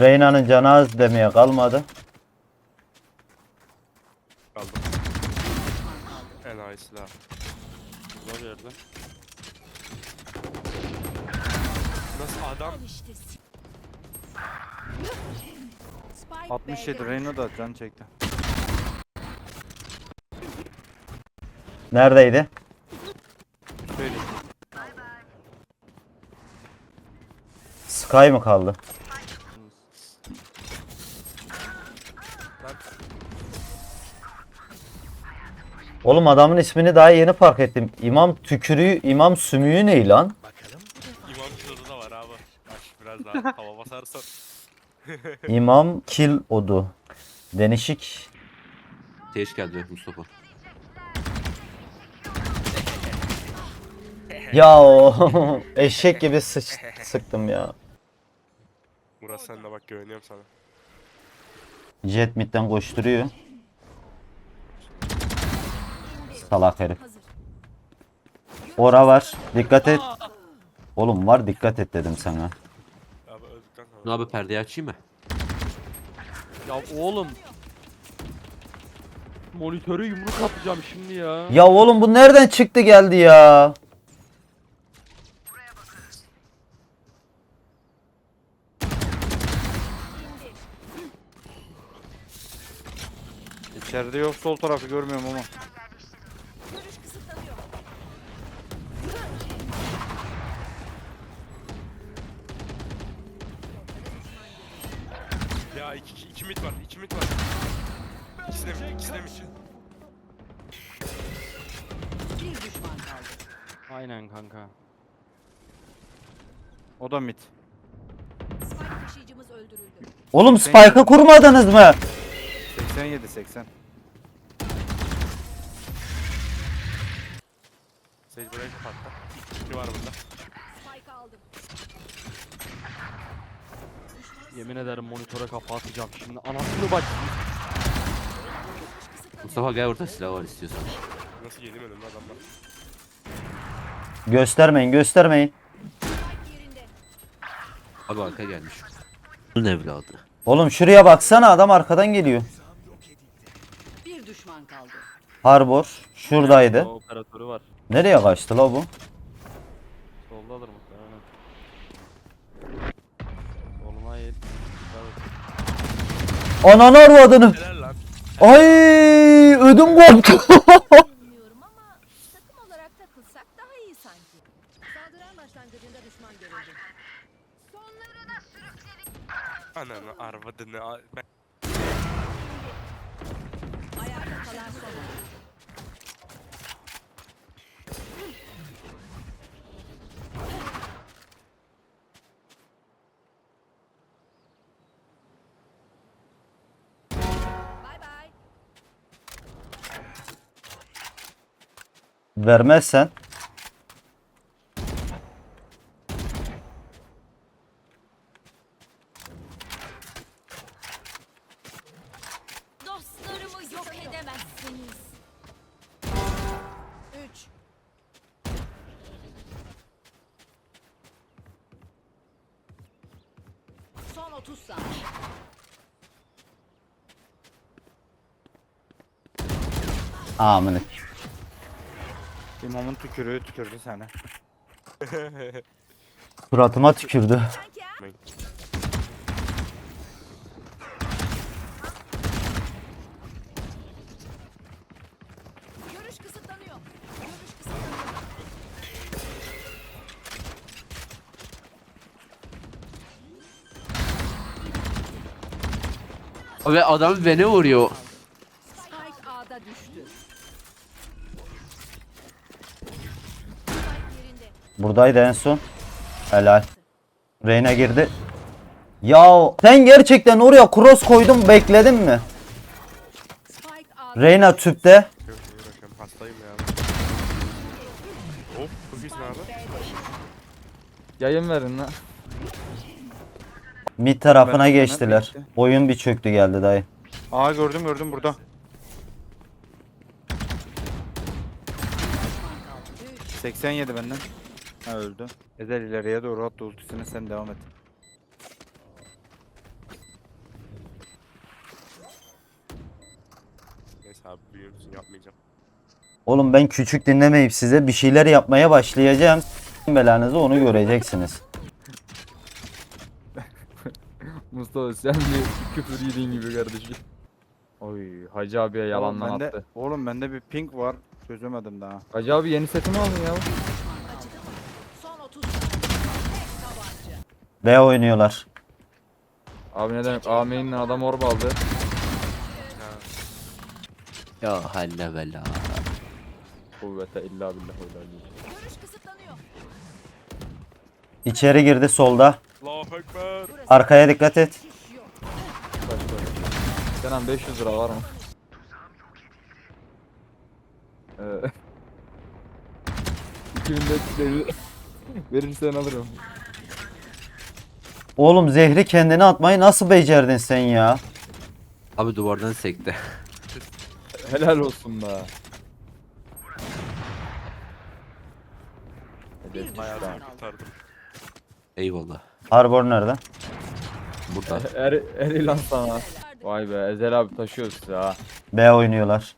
Reyna'nın canı az demeye kalmadı. Kaldım. Enayi silah. Burada bir yerde. Nasıl adam? İşte s- Spike 67 B'de Reyna da can çekti. Neredeydi? Söyleyeyim. Sky mı kaldı? Oğlum adamın ismini daha yeni fark ettim. İmam tükürüğü, imam sümüğü ne lan? imam kilodu da var abi. Aç biraz daha hava basarsan. İmam kil odu. Denişik. Teş geldi Mustafa. Ya o eşek gibi sıç, sıktım ya. Murat sen de bak güveniyorum sana. Jet midden koşturuyor. Salak herif. Ora var. Dikkat et. Oğlum var dikkat et dedim sana. Abi. Ne abi perdeyi açayım mı? Ya oğlum. Monitöre yumruk atacağım şimdi ya. Ya oğlum bu nereden çıktı geldi ya? İçeride yok sol tarafı görmüyorum ama. Ya iki, iki, iki mit var, iki mit var. İkisi de mi? İkisi de mi? Bir düşman kaldı. Aynen kanka. O da mid. Spike taşıyıcımız öldürüldü. Oğlum spike'ı kurmadınız mı? 87 80. Sage burayı kapattı. İki var burada. Spike aldım. Yemin ederim monitöre kafa atacağım şimdi. Anasını bak. Mustafa gel orada silah var istiyorsan. Nasıl yedim önümde adamlar. Göstermeyin göstermeyin. Abi arka gelmiş. Bunun evladı. Oğlum şuraya baksana adam arkadan geliyor. Bir düşman kaldı. Harbor şuradaydı. O operatörü var. Nereye kaçtı la bu? Ananı arvadını. Helal lan. Ay ödüm koptu. Bilmiyorum ama takım olarak takılsak daha iyi sanki. Saldıran başlangıcında düşman görüldü. Sonlarına sürükledik. Ananı arvadını. Ben... Ayakta kalan son oyuncu. Vermezsen. Dostlarımı yok edemezsiniz. 3 Son 30 saniye. Amına. İmamın tükürüğü tükürdü seni. Suratıma tükürdü. Görüş kısıtlanıyor. Görüş kısıtlanıyor. Ve adam beni vuruyor. Spike A'da düştü. Spike yerinde. Buradaydı en son. Helal. Reyna girdi. Ya sen gerçekten oraya cross koydun bekledin mi? Reyna tüpte. Uğraşıyorum. Hastayım ya. Yayın verin lan. Mid tarafına Ben- geçtiler. ben- Oyun bir çöktü geldi dayı. Aa gördüm gördüm burada. 87 benden. Ha öldü. Ezel ileriye doğru at ultisini sen devam et. Neyse abi büyürsün yapmayacağım. Oğlum ben küçük dinlemeyip size bir şeyler yapmaya başlayacağım. S**in Belanızı onu göreceksiniz. Mustafa sen bir küfür yediğin gibi kardeşim. Oy Hacı abiye yalandan Oğlum bende- attı. Oğlum bende bir pink var. Çözemedim daha. Hacı abi yeni setimi aldın ya. B oynuyorlar. Abi ne demek Amin'in adam orba aldı. Ya halle bela. Kuvvete illa billah. İçeri girdi solda. Allahu Ekber. Arkaya dikkat et. Kenan 500 lira var mı? Ee, 2500 lira verirsen alırım. Oğlum zehri kendine atmayı nasıl becerdin sen ya? Abi duvardan sekti. Helal olsun be. Bir düşman Hayatımı kaldı. kurtardım. Eyvallah. Harbor nerede? Burada. Er, er ilan sana. Vay be Ezel abi taşıyoruz sizi ha. B oynuyorlar.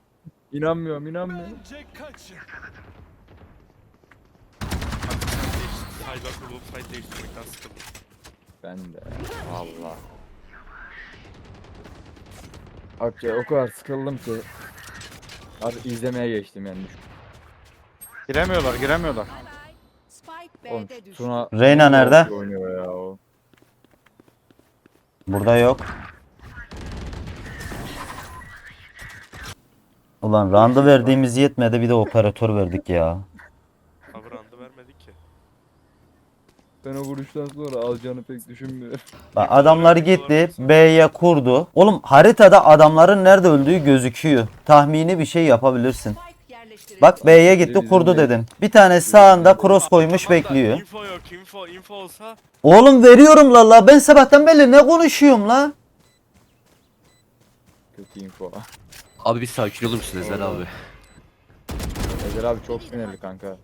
İnanmıyorum inanmıyorum. Sayda kurulup sayda değiştirmekten sıkıldım. Ben de. Valla. Akça o kadar sıkıldım ki. Artık izlemeye geçtim yani. Giremiyorlar giremiyorlar. Oğlum. Tuna Reyna nerede? oynuyor ya o. Burada yok. Ulan randı verdiğimiz yetmedi bir de operatör verdik ya. Abi randı vermedik ki. Ben o vuruştan sonra alacağını pek düşünmüyorum. Bak adamlar gitti B'ye kurdu. Oğlum haritada adamların nerede öldüğü gözüküyor. Tahmini bir şey yapabilirsin. Bak B'ye gitti kurdu dedim. Bir tane sağında cross koymuş bekliyor. Info yok info info olsa Oğlum veriyorum la la ben sabahtan beri ne konuşuyorum la? Kötü info. Abi bir sakin olur musun Ezel abi? Ezel abi çok sinirli kanka.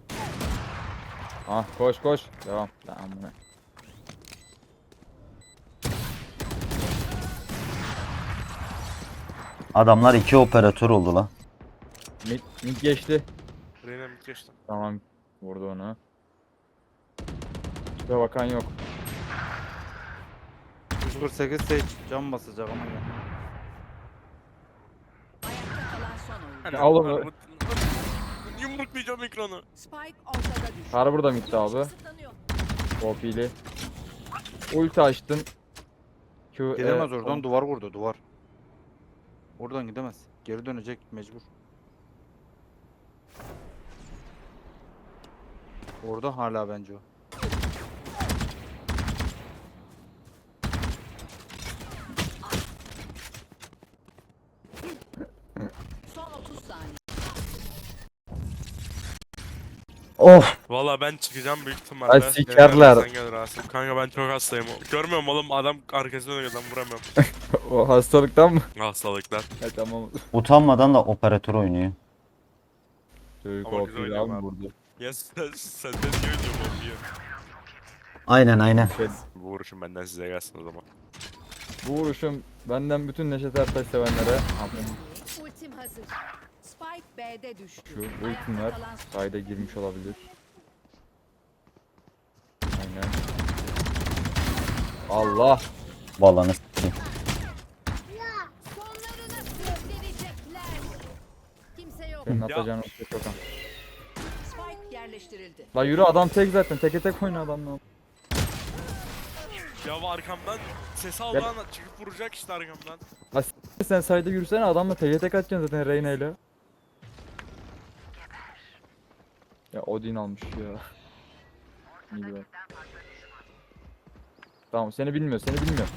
Ah koş koş. Devam. Tamam. buna. Adamlar iki operatör oldu la. Mid, mid geçti. Reyna mid geçti. Tamam. Vurdu onu. Şuraya bakan yok. 148 sage can basacak ama ya. Ayakta kalan son oyuncu. Hani Yumruklayacağım ekranı. Spike ortada düştü. Harbi da midde abi. Kısıtlanıyor. Ulti açtın. Q, Gidemez e, oradan duvar vurdu duvar. Oradan gidemez. Geri dönecek mecbur. Orada hala bence o. Son 30 saniye. Of Valla ben çıkacağım büyük ihtimalle. Ay sikerler. Sen gel Rasim. Kanka ben çok hastayım. Görmüyorum oğlum adam arkasına dönüyor lan vuramıyorum. O hastalıktan mı? Hastalıklar. Ha tamam. utanmadan da operatör oynuyor. Çocuk Ama güzel OP'li oynuyor abi vurdu. Ya sen, sen de diyor diyorum oğlum. Aynen aynen. Bu vuruşum benden size gelsin o zaman. Bu vuruşum benden bütün Neşet Ertaş sevenlere. Ultim hazır. Spike B'de düştü. Şu ultim Ayakta var. kalan son- Sayda girmiş olabilir. Aynen. Allah. Ballanı s**eyim. Sonlarını. Kimse yok. Senin atacağın ulti çok an. Spike yerleştirildi. La yürü adam tek zaten. Teke tek oyna adamla. Ya arkamdan ses aldı an çıkıp vuracak işte arkamdan. La sen sayda yürüsene adamla teke tek atacaksın zaten Reyna ile. Ya Odin almış ya. İyi. Tamam seni bilmiyor seni bilmiyor.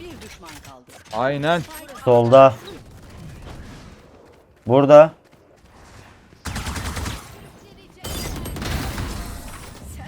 Bir düşman kaldı. Aynen. Solda. Burada.